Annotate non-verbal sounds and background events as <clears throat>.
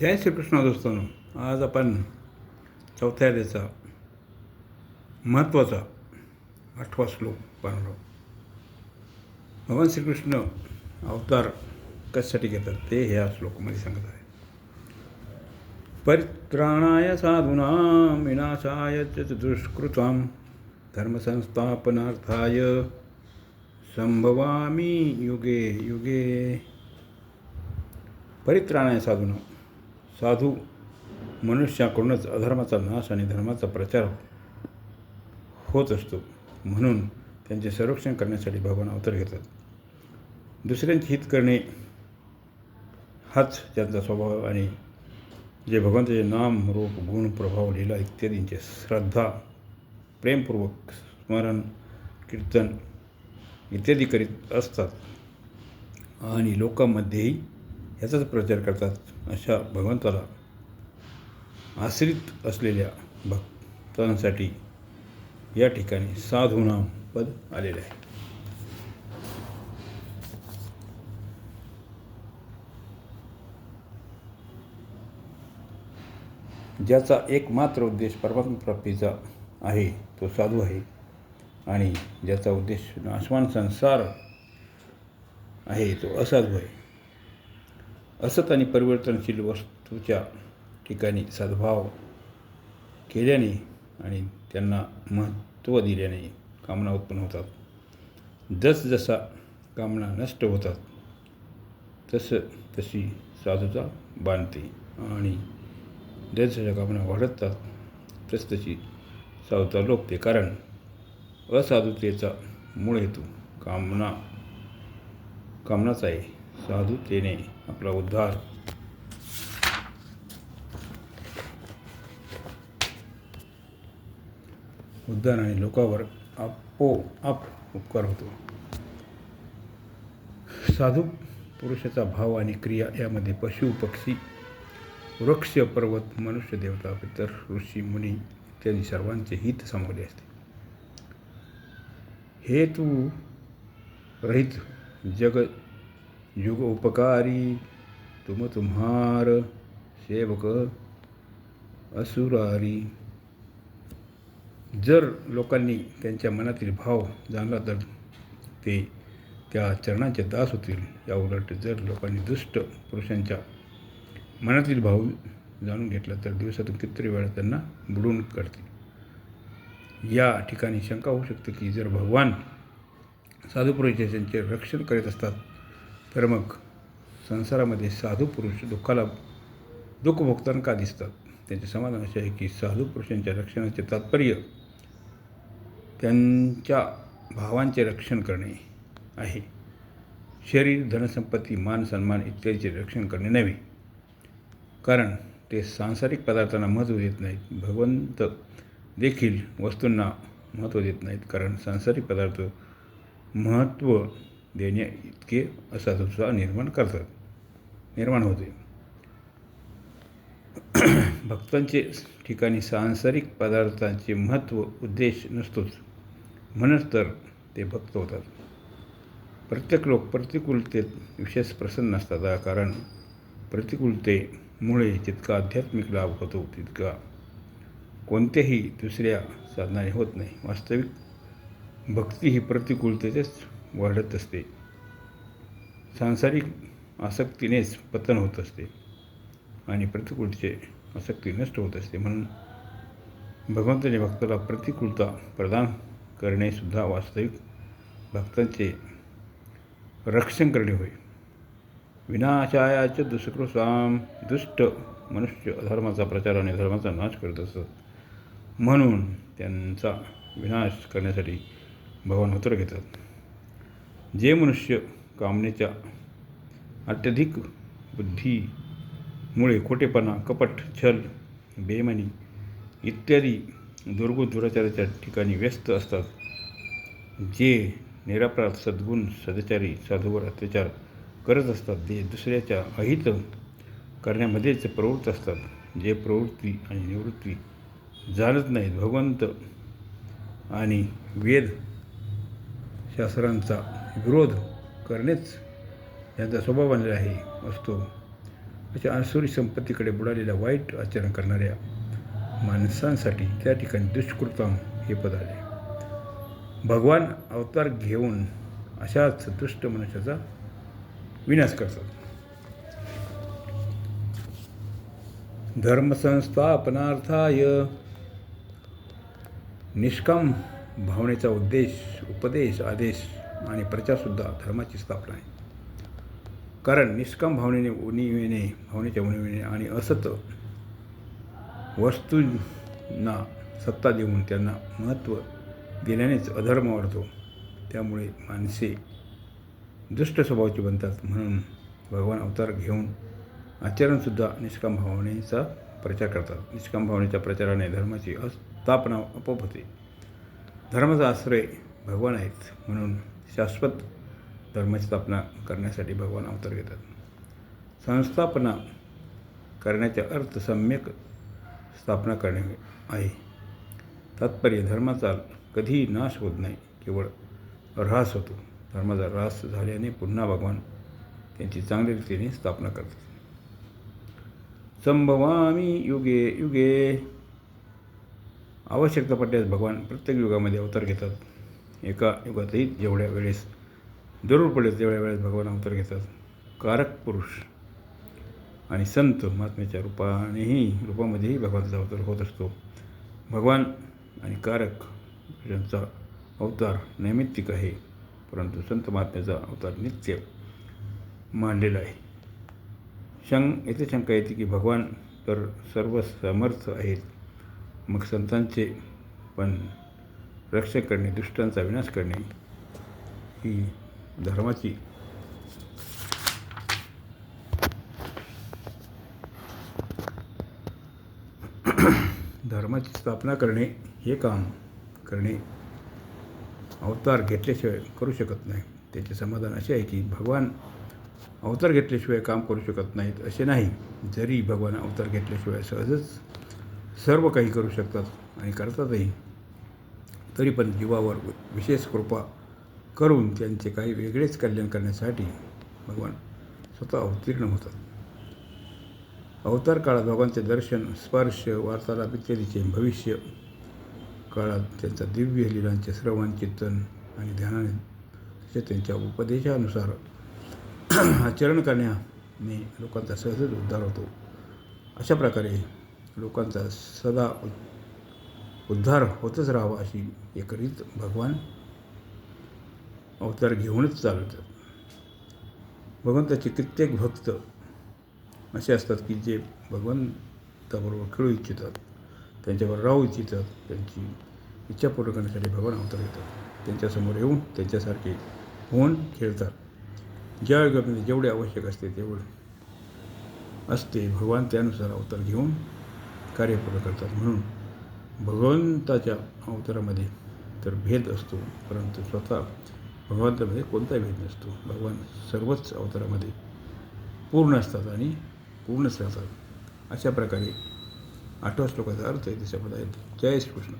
जय श्रीकृष्ण दोस्तांनो आज आपण चौथ्या याचा महत्त्वाचा आठवा श्लोक पाहणार भगवान श्रीकृष्ण अवतार कशासाठी घेतात ते ह्या श्लोकामध्ये सांगत आहे परित्राणाय साधूना विनाशाय च दुष्कृतां धर्मसंस्थापनार्थाय संभवामी युगे युगे. परित्राणाय साधून. साधू मनुष्याकडूनच अधर्माचा नाश आणि धर्माचा प्रचार होत असतो म्हणून त्यांचे संरक्षण करण्यासाठी भगवान अवतार घेतात. दुसऱ्यांचे हित करणे हाच त्यांचा स्वभाव आणि जे भगवंताचे नाम रूप गुण प्रभाव लीला इत्यादींचे श्रद्धा प्रेमपूर्वक स्मरण कीर्तन इत्यादी करीत असतात. आणि लोकांमध्येही ह्याचाच प्रचार करतात अशा भगवंताला. आश्रित असलेल्या भक्तांसाठी या ठिकाणी साधूनाम पद आलेले आहे. ज्याचा एकमात्र उद्देश परमात्मप्राप्तीचा आहे तो साधू आहे. आणि ज्याचा उद्देश नाशवान संसार आहे तो असाधू आहे. असत आणि परिवर्तनशील वस्तूच्या ठिकाणी सद्भाव केल्याने आणि त्यांना महत्त्व दिल्याने कामना उत्पन्न होतात. जसजसा कामना नष्ट होतात तसं तशी साधुता बांधते आणि जसजशा कामना वाढतात तस तशी साधुता लोपते. कारण असाधुतेचा मूळ हेतू कामना कामनाच आहे. साधुतेने आपला उद्धार. उद्धार आणि लोकावर आपोआप उपकार होतो. साधू पुरुषाचा भाव आणि क्रिया यामध्ये पशु पक्षी वृक्ष पर्वत मनुष्य देवता पितर ऋषी मुनी इत्यादी सर्वांचे हित सामावले असते. हेतू रहित जग युग उपकारी तुम तुम्हार सेवक असुरारी. जर लोकांनी त्यांच्या मनातील भाव जाणला तर ते त्या चरणाचे दास होतील. या उलट जर लोकांनी दुष्ट पुरुषांच्या मनातील भाव जाणून घेतला तर दिवसातून कितीतरी वेळा त्यांना बुडून काढतील. या ठिकाणी शंका होऊ शकते की जर भगवान साधुपुरुष त्यांचे रक्षण करीत असतात तर मग संसारामध्ये साधू पुरुष दुःखाला दुःख भोगताना का दिसतात. त्यांचे समाधान असे आहे की साधू पुरुषांच्या रक्षणाचे तात्पर्य त्यांच्या भावांचे रक्षण करणे आहे. शरीर धनसंपत्ती मान सन्मान इत्यादीचे रक्षण करणे नव्हे. कारण ते सांसारिक पदार्थांना महत्त्व देत नाहीत. भगवंत देखील वस्तूंना महत्त्व देत नाहीत. कारण सांसारिक पदार्थ महत्त्व देण्या इतके असाधुता निर्माण करतात. निर्माण होते. भक्तांचे ठिकाणी सांसारिक पदार्थांचे महत्त्व उद्देश नसतोच. म्हणूनच तर ते भक्त होतात. प्रत्येक लोक प्रतिकूलतेत विशेष प्रसन्न असतात. कारण प्रतिकूलतेमुळे जितका आध्यात्मिक लाभ होतो तितका कोणत्याही दुसऱ्या साधनाने होत नाही. वास्तविक भक्ती ही प्रतिकूलतेचेच वाढत असते. सांसारिक आसक्तीनेच पतन होत असते आणि प्रतिकूलतेचे आसक्ती नष्ट होत असते. म्हणून भगवंताने भक्ताला प्रतिकूलता प्रदान करणेसुद्धा वास्तविक भक्तांचे रक्षण करणे होय. विनाशायाच दुष्कृसाम दुष्ट मनुष्य धर्माचा प्रचार आणि धर्माचा नाश करत असत. म्हणून त्यांचा विनाश करण्यासाठी भगवान अवतार घेतात. जे मनुष्य कामनेच्या अत्यधिक बुद्धीमुळे खोटेपणा कपट छल बेमनी इत्यादी दुर्गुण दुराचाराच्या ठिकाणी व्यस्त असतात जे निरापराध सद्गुण सदाचारी साधूवर अत्याचार करत असतात जे दुसऱ्याच्या अहित करण्यामध्येच प्रवृत्त असतात जे प्रवृत्ती आणि निवृत्ती जाणत नाहीत. भगवंत आणि वेद शास्त्रांचा विरोध करणेच यांचा स्वभाव बनलेला आहे असतो. अशा आसुरी संपत्तीकडे बुडालेल्या वाईट आचरण करणाऱ्या माणसांसाठी त्या ठिकाणी दुष्कृतम हे पद आले. भगवान अवतार घेऊन अशाच दुष्ट मनुष्याचा विनाश करतात. धर्मसंस्थापनार्थाय निष्काम भावनेचा उद्देश उपदेश आदेश आणि प्रचारसुद्धा धर्माची स्थापना आहे. कारण निष्काम भावनेने उणीवेने भावनेच्या उणीवेने आणि असत वस्तूंना सत्ता देऊन त्यांना महत्त्व दिल्यानेच अधर्म वाढतो. त्यामुळे माणसे दुष्ट स्वभावाची बनतात म्हणून भगवान अवतार घेऊन आचरणसुद्धा निष्काम भावनेचा प्रचार करतात. निष्काम भावनेच्या प्रचाराने धर्माची अस्थापना आपोआप होते धर्माचा आश्रय भगवान आहेत म्हणून शाश्वत धर्माची स्थापना करण्यासाठी भगवान अवतार घेतात. संस्थापना करण्याचा अर्थ सम्यक स्थापना करणे आहे. तात्पर्य धर्माचा कधीही नाश होत नाही केवळ ऱ्हास होतो. धर्माचा ऱ्हास झाल्याने पुन्हा भगवान त्यांची चांगल्या रीतीने स्थापना करतात. संभवामी युगे युगे. आवश्यकता पडल्यास भगवान प्रत्येक युगामध्ये अवतार घेतात. एका युगातही जेवढ्या वेळेस जरूर पडेल तेवढ्या वेळेस भगवान अवतार घेतात. कारक पुरुष आणि संत महात्म्याच्या रूपानेही रूपामध्येही भगवानचा अवतार होत असतो. भगवान आणि कारक यांचा अवतार नैमित्तिक आहे परंतु संत महात्म्याचा अवतार नित्य मांडलेला आहे. शंक येथे शंका येते की भगवान तर सर्व समर्थ आहेत मग संतांचे पण रक्षण करणे दुष्टांचा विनाश करणे ही धर्माची धर्माची स्थापना करणे हे काम करणे अवतार घेतल्याशिवाय करू शकत नाही. त्याचे समाधान असे आहे की भगवान अवतार घेतल्याशिवाय काम करू शकत नाहीत असे नाही. जरी भगवान अवतार घेतल्याशिवाय सहजच सर्व काही करू शकतात आणि करतातही. तरी पण जीवावर विशेष कृपा करून त्यांचे काही वेगळेच कल्याण करण्यासाठी भगवान स्वतः अवतीर्ण होतात. अवतार काळात भगवानचे दर्शन स्पर्श वार्तालाप इत्यादीचे भविष्य काळात त्यांचा दिव्य लिलांचे श्रवण चिंतन आणि ध्यानाने तसे त्यांच्या उपदेशानुसार <clears throat> आचरण करण्याने लोकांचा सहजच उद्धार होतो. अशा प्रकारे लोकांचा सदा उद्धार होतच राहावा अशी एक रीत भगवान अवतार घेऊनच चालवतात भगवंताचे कित्येक भक्त असे असतात की जे भगवंताबरोबर खेळू इच्छितात त्यांच्यावर राहू इच्छितात त्यांची इच्छा पूर्ण करण्यासाठी भगवान अवतार घेतात. त्यांच्यासमोर येऊन त्यांच्यासारखे होऊन खेळतात. ज्या युगामध्ये जेवढे आवश्यक असते तेवढे असते. भगवान त्यानुसार अवतार घेऊन कार्य पूर्ण करतात म्हणून भगवंताच्या अवतारामध्ये तर भेद असतो परंतु स्वतः भगवंतामध्ये कोणताही भेद नसतो. भगवान सर्वच अवतारामध्ये पूर्ण असतात आणि पूर्णच राहतात. अशा प्रकारे आठवा श्लोकाचा अर्थ आहे त्याच्यामध्ये जय श्रीकृष्ण